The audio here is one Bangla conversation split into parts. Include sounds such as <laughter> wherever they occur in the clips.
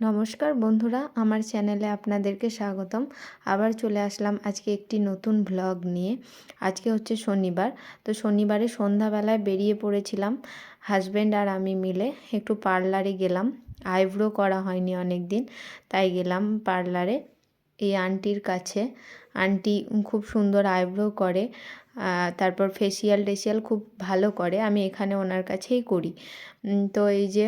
নমস্কার বন্ধুরা, আমার চ্যানেলে আপনাদেরকে স্বাগতম। আবার চলে আসলাম আজকে একটি নতুন ভ্লগ নিয়ে। আজকে হচ্ছে শনিবার, তো শনিবারে সন্ধ্যাবেলায় বেরিয়ে পড়েছিলাম। হাজব্যান্ড আর আমি মিলে একটু পার্লারে গেলাম। আইব্রো করা হয়নি অনেক দিন তাই গেলাম পার্লারে এই আন্টির কাছে। আন্টি খুব সুন্দর আইব্রো করে তারপর ফেসিয়াল টেসিয়াল খুব ভালো করে, আমি এখানে ওনার কাছেই করি। তো এই যে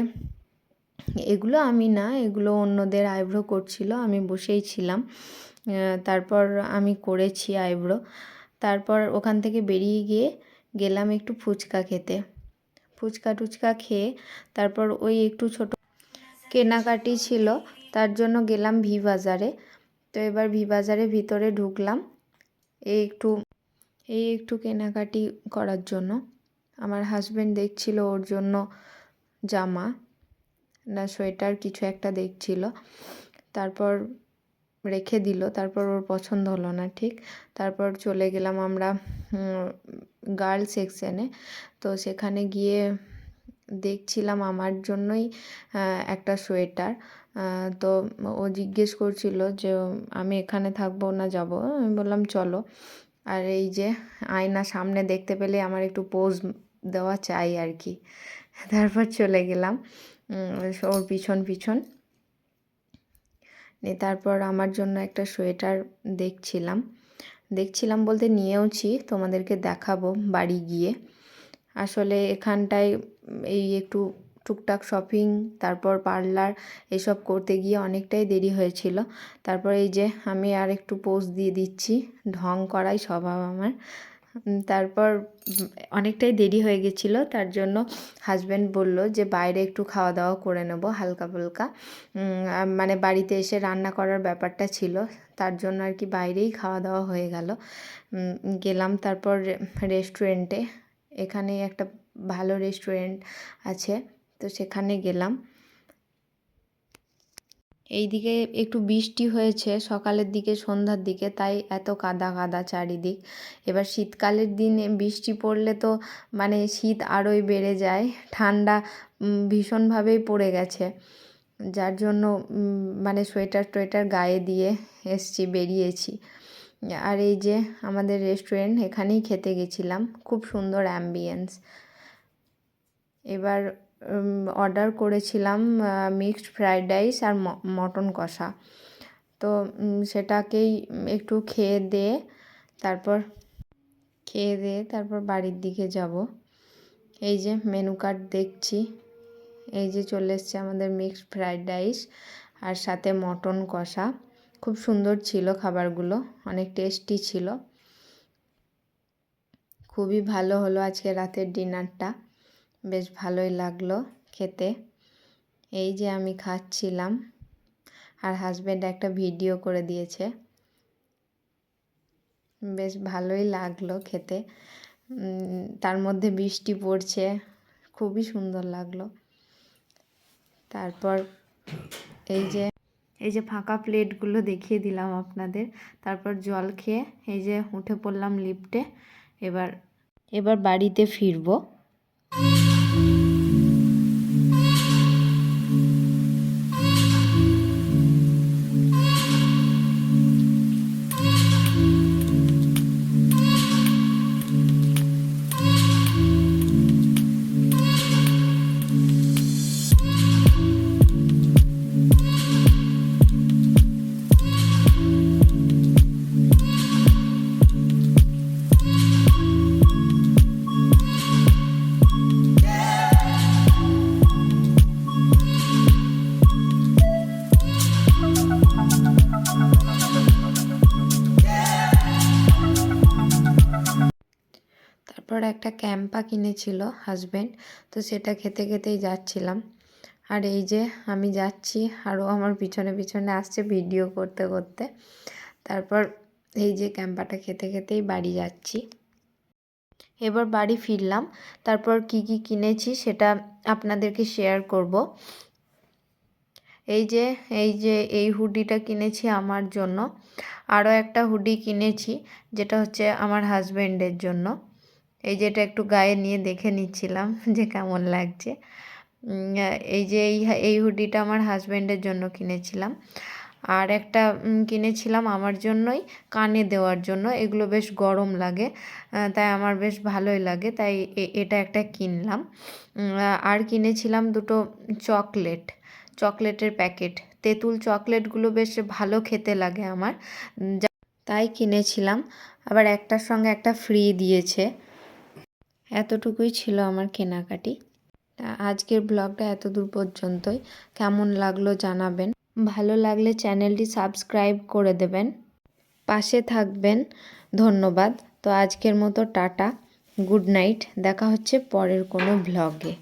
এগুলো আমি না, এগুলো অন্যদের আইব্রো করছিল, আমি বসেই ছিলাম। তারপর আমি করেছি আইব্রো। তারপর ওখান থেকে বেরিয়ে গিয়ে গেলাম একটু ফুচকা খেতে। ফুচকা টুচকা খেয়ে তারপর ওই একটু ছোট কেনাকাটি ছিল, তার জন্য গেলাম ভি বাজারে। তো এবার ভি বাজারে ভিতরে ঢুকলাম, এই একটু এই একটু কেনাকাটি করার জন্য। আমার হাজব্যান্ড দেখছিল ওর জন্য জামা। না, সোয়েটার কিছু একটা দেখছিল। তারপর রেখে দিল। তারপর ওর পছন্দ হলো না, ঠিক? তারপর চলে গেলাম আমরা গার্ল সেকশানে। তো সেখানে গিয়ে দেখছিলাম আমার জন্যই একটা সোয়েটার। তো ও জিজ্ঞেস করছিল যে, আমি এখানে থাকব না যাব? আমি বললাম, চলো। আর এই যে আয়না সামনে দেখতে পেলে আমার একটু পোজ দেওয়া চাই আর কি। তারপর চলে গেলাম ওর পিছন পিছন। তারপর আমার জন্য একটা সোয়েটার দেখছিলাম। দেখছিলাম বলতে নিয়েওছি, তোমাদেরকে দেখাবো বাড়ি গিয়ে। আসলে এখানটায় এই একটু টুকটাক শপিং তারপর পার্লার এসব করতে গিয়ে অনেকটাই দেরি হয়েছিল। তারপর এই যে আমি আর একটু পোস্ট দিয়ে দিচ্ছি, ঢং করাই স্বভাব আমার। তারপর অনেকটাই দেরি হয়ে গেছিল, তার জন্য হাজব্যান্ড বলল যে, বাইরে একটু খাওয়া দাওয়া করে নেব হালকা ফুলকা। মানে বাড়িতে এসে রান্না করার ব্যাপারটা ছিল, তার জন্য আর কি বাইরেই খাওয়া দাওয়া হয়ে গেল। গেলাম তারপর রেস্টুরেন্টে এখানে একটা ভালো রেস্টুরেন্ট আছে, তো সেখানে গেলাম। এই দিকে একটু বৃষ্টি হয়েছে সকালের দিকে সন্ধ্যার দিকে, তাই এত কাদা কাদা চারিদিক। এবার শীতকালের দিনে বৃষ্টি পড়লে তো মানে শীত আরোই বেড়ে যায়, ঠান্ডা ভীষণভাবেই পড়ে গেছে। যার জন্য মানে সোয়েটার টোয়েটার গায়ে দিয়ে এসছি, বেরিয়েছি। আর এই যে আমাদের রেস্টুরেন্ট, এখানেই খেতে গেছিলাম। খুব সুন্দর অ্যাম্বিয়েন্স। এবার অর্ডার করেছিলাম মিক্সড ফ্রায়েড রাইস আর মটন কষা। তো সেটাকেই একটু খেয়ে দিয়ে তারপর, খেয়ে দিয়ে তারপর বাড়ির দিকে যাব। এই যে মেনু কার্ড দেখছি। এই যে চলে এসছে আমাদের মিক্সড ফ্রায়েড রাইস আর সাথে মটন কষা। খুব সুন্দর ছিল খাবারগুলো, অনেক টেস্টি ছিল। খুবই ভালো হলো আজকে রাতের ডিনারটা বেশ ভালোই লাগল খেতে। এই যে আমি খাচ্ছিলাম। আর হাজব্যান্ড একটা ভিডিও করে দিয়েছে। বেশ ভালোই লাগল খেতে। তার মধ্যে বৃষ্টি পড়ছে। খুবই সুন্দর লাগল। তারপর এই যে এই যে ফাঁকা প্লেটগুলো দেখিয়ে দিলাম আপনাদের। তারপর জল খেয়ে এই যে উঠে পড়লাম লিফটে এবার এবার বাড়িতে ফিরবো। তারপর একটা ক্যাম্পা কিনেছিল হাজব্যান্ড তো সেটা খেতে খেতেই যাচ্ছিলাম। আর এই যে আমি যাচ্ছি, আরও আমার পিছনে পিছনে আসছে ভিডিও করতে করতে। তারপর এই যে ক্যাম্পাটা খেতে খেতেই বাড়ি যাচ্ছি। এবার বাড়ি ফিরলাম। তারপর কি কি কিনেছি সেটা আপনাদেরকে শেয়ার করব। এই যে এই যে, এই হুডিটা কিনেছি আমার জন্য। আরও একটা হুডি কিনেছি, যেটা হচ্ছে আমার হাজব্যান্ডের জন্য। এই যে এটা একটু গায়ে নিয়ে দেখে নিচ্ছিলাম <laughs> যে কেমন লাগছে। এই যে এই এই হুডিটা আমার হাজব্যান্ডের জন্য কিনেছিলাম। আর একটা কিনেছিলাম আমার জন্যই, কানে দেওয়ার জন্য। এগুলো বেশ গরম লাগে তাই আমার বেশ ভালোই লাগে, তাই এটা একটা কিনলাম। আর কিনেছিলাম দুটো চকলেট, চকলেটের প্যাকেট। তেঁতুল চকলেটগুলো বেশ ভালো খেতে লাগে আমার। তাই কিনেছিলাম। আবার একটার সঙ্গে একটা ফ্রি দিয়েছে। এতটুকুই ছিল আমার কেনাকাটি। আজকের ব্লগটা এত দূর পর্যন্তই। কেমন লাগল জানাবেন। ভালো লাগলে চ্যানেলটি সাবস্ক্রাইব করে দেবেন। পাশে থাকবেন। ধন্যবাদ। তো আজকের মতো টাটা। Good night. দেখা হচ্ছে পরের কোনো ব্লগে।